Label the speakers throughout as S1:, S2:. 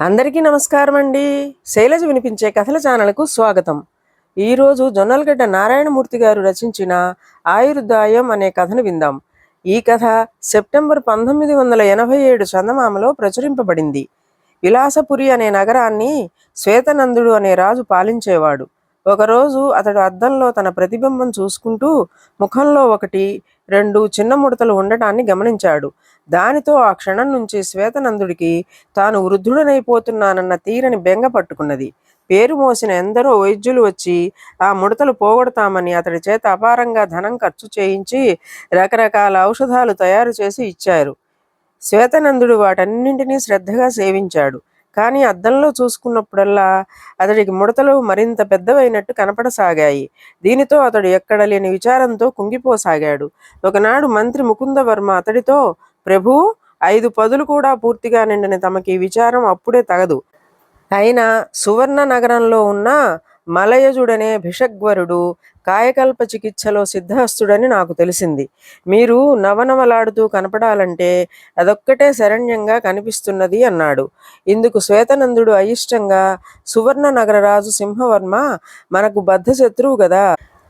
S1: అందరికీ నమస్కారం అండి శైలజ వినిపించే కథల ఛానల్కు స్వాగతం. ఈరోజు జొన్నలగడ్డ నారాయణమూర్తి గారు రచించిన ఆయుర్దాయం అనే కథను విందాం. ఈ కథ సెప్టెంబర్ పంతొమ్మిది వందల ఎనభై ఏడు చందమామలో ప్రచురింపబడింది. విలాసపురి అనే నగరాన్ని శ్వేతనందుడు అనే రాజు పాలించేవాడు. ఒకరోజు అతడు అద్దంలో తన ప్రతిబింబం చూసుకుంటూ ముఖంలో ఒకటి రెండు చిన్న ముడతలు ఉండటాన్ని గమనించాడు. దానితో ఆ క్షణం నుంచి శ్వేతనందుడికి తాను వృద్ధుడనైపోతున్నానన్న తీరని బెంగ పట్టుకున్నది. పేరు మోసిన ఎందరో వైద్యులు వచ్చి ఆ ముడతలు పోగొడతామని అతడి చేత అపారంగా ధనం ఖర్చు చేయించి రకరకాల ఔషధాలు తయారు చేసి ఇచ్చారు. శ్వేతనందుడు వాటన్నింటినీ శ్రద్ధగా సేవించాడు. కానీ అద్దంలో చూసుకున్నప్పుడల్లా అతడికి ముడతలు మరింత పెద్దవైనట్టు కనపడసాగాయి. దీనితో అతడు ఎక్కడ లేని విచారంతో కుంగిపోసాగాడు. ఒకనాడు మంత్రి ముకుందవర్మ అతడితో ప్రభు ఐదు పదులు కూడా పూర్తిగా నిండిన తమకి విచారం అప్పుడే తగదు. అయినా సువర్ణ నగరంలో ఉన్న మలయజుడనే భిషగ్వరుడు కాయకల్ప చికిత్సలో సిద్ధహస్తుడని నాకు తెలిసింది. మీరు నవనవలాడుతూ కనపడాలంటే అదొక్కటే శరణ్యంగా కనిపిస్తున్నది అన్నాడు. ఇందుకు శ్వేతనందుడు అయిష్టంగా సువర్ణ నగరరాజు సింహవర్మ మనకు బద్ధ శత్రువు కదా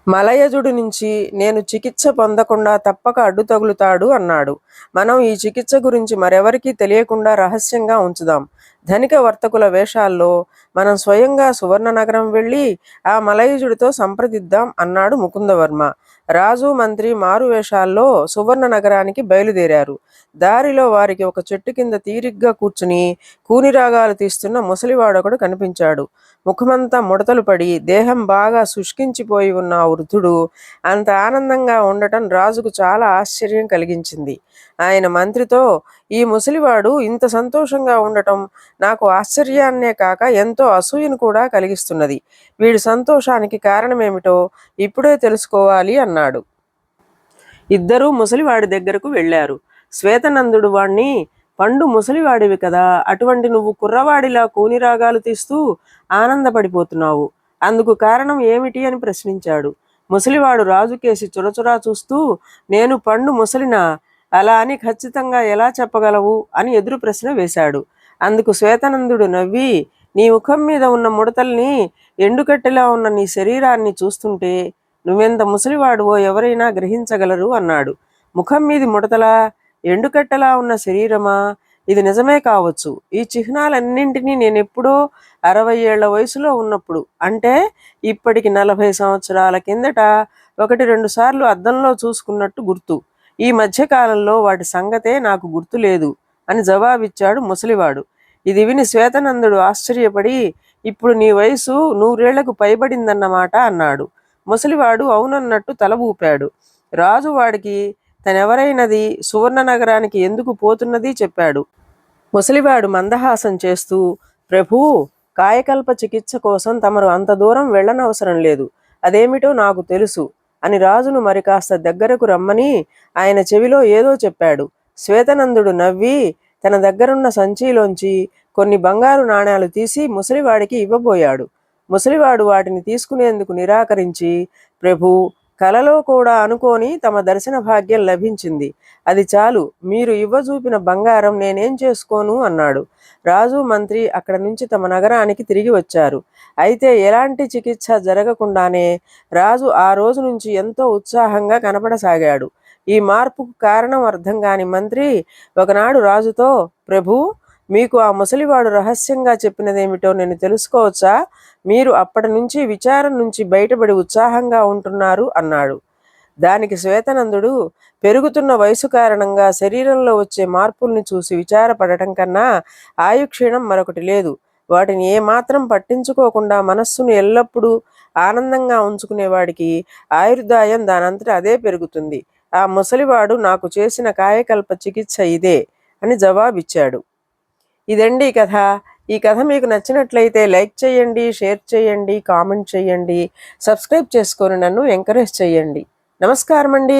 S1: మలయజుడి నుంచి నేను చికిత్స పొందకుండా తప్పక అడ్డు తగులుతాడు అన్నాడు. మనం ఈ చికిత్స గురించి మరెవరికీ తెలియకుండా రహస్యంగా ఉంచుదాం. ధనిక వర్తకుల వేషాల్లో మనం స్వయంగా సువర్ణ నగరం వెళ్ళి ఆ మలయజుడితో సంప్రదిద్దాం అన్నాడు ముకుందవర్మ. రాజు మంత్రి మారు వేషాల్లో సువర్ణ నగరానికి బయలుదేరారు. దారిలో వారికి ఒక చెట్టు కింద తీరిగ్గా కూర్చుని కూనిరాగాలు తీస్తున్న ముసలివాడొకడు కనిపించాడు. ముఖమంతా ముడతలు పడి దేహం బాగా శుష్కించిపోయి ఉన్న వృద్ధుడు అంత ఆనందంగా ఉండటం రాజుకు చాలా ఆశ్చర్యం కలిగించింది. ఆయన మంత్రితో ఈ ముసలివాడు ఇంత సంతోషంగా ఉండటం నాకు ఆశ్చర్యాన్నే కాక ఎంతో అసూయను కూడా కలిగిస్తున్నది. వీడి సంతోషానికి కారణమేమిటో ఇప్పుడే తెలుసుకోవాలి అన్నాడు. ఇద్దరూ ముసలివాడి దగ్గరకు వెళ్ళారు. శ్వేతనందుడు వాణ్ణి పండు ముసలివాడివి కదా అటువంటి నువ్వు కుర్రవాడిలా కూనిరాగాలు తీస్తూ ఆనందపడిపోతున్నావు. అందుకు కారణం ఏమిటి అని ప్రశ్నించాడు. ముసలివాడు రాజుకేసి చురచురా చూస్తూ నేను పండు ముసలినా అలా అని ఖచ్చితంగా ఎలా చెప్పగలవు? అని ఎదురు ప్రశ్న వేశాడు. అందుకు శ్వేతనందుడు నవ్వి నీ ముఖం మీద ఉన్న ముడతల్ని ఎండుకట్టెలా ఉన్న నీ శరీరాన్ని చూస్తుంటే నువ్వెంత ముసలివాడువో ఎవరైనా గ్రహించగలరు అన్నాడు. ముఖం మీది ముడతలా ఎండుకట్టెలా ఉన్న శరీరమా? ఇది నిజమే కావచ్చు. ఈ చిహ్నాలన్నింటినీ నేను ఎప్పుడో అరవై ఏళ్ళ వయసులో ఉన్నప్పుడు అంటే ఇప్పటికి నలభై సంవత్సరాల కిందట ఒకటి రెండు సార్లు అద్దంలో చూసుకున్నట్టు గుర్తు. ఈ మధ్యకాలంలో వాటి సంగతే నాకు గుర్తు లేదు అని జవాబిచ్చాడు ముసలివాడు. ఇది విని శ్వేతనందుడు ఆశ్చర్యపడి ఇప్పుడు నీ వయసు నూరేళ్ళకు పైబడిందన్నమాట అన్నాడు. ముసలివాడు అవునన్నట్టు తల ఊపాడు. రాజు వాడికి తనెవరైనది? సువర్ణ నగరానికి ఎందుకు పోతున్నది? చెప్పాడు. ముసలివాడు మందహాసం చేస్తూ ప్రభూ కాయకల్ప చికిత్స కోసం తమరు అంత దూరం వెళ్ళనవసరం లేదు. అదేమిటో నాకు తెలుసు అని రాజును మరి కాస్త దగ్గరకు రమ్మని ఆయన చెవిలో ఏదో చెప్పాడు. శ్వేతనందుడు నవ్వి తన దగ్గరున్న సంచిలోంచి కొన్ని బంగారు నాణేలు తీసి ముసలివాడికి ఇవ్వబోయాడు. ముసలివాడు వాటిని తీసుకునేందుకు నిరాకరించి ప్రభు కలలో కూడా అనుకోని తమ దర్శన భాగ్యం లభించింది. అది చాలు మీరు ఇవ్వజూపిన బంగారం నేనేం చేసుకోను అన్నాడు. రాజు మంత్రి అక్కడ నుంచి తమ నగరానికి తిరిగి వచ్చారు. అయితే ఎలాంటి చికిత్స జరగకుండానే రాజు ఆ రోజు నుంచి ఎంతో ఉత్సాహంగా కనపడసాగాడు. ఈ మార్పుకు కారణం అర్థం కాని మంత్రి ఒకనాడు రాజుతో ప్రభు మీకు ఆ ముసలివాడు రహస్యంగా చెప్పినదేమిటో నేను తెలుసుకోవచ్చా? మీరు అప్పటి నుంచి విచారం నుంచి బయటపడి ఉత్సాహంగా ఉంటున్నారు అన్నాడు. దానికి శ్వేతనందుడు పెరుగుతున్న వయసు కారణంగా శరీరంలో వచ్చే మార్పుల్ని చూసి విచారపడటం కన్నా ఆయుక్షీణం మరొకటి లేదు. వాటిని ఏమాత్రం పట్టించుకోకుండా మనస్సును ఎల్లప్పుడూ ఆనందంగా ఉంచుకునేవాడికి ఆయుర్దాయం దానంతట అదే పెరుగుతుంది. ఆ ముసలివాడు నాకు చేసిన కాయకల్ప చికిత్స ఇదే అని జవాబిచ్చాడు. ఇదండి కథ. ఈ కథ మీకు నచ్చినట్లయితే లైక్ చేయండి షేర్ చేయండి కామెంట్ చేయండి సబ్స్క్రైబ్ చేసుకొని నన్ను ఎంకరేజ్ చేయండి. నమస్కారం అండి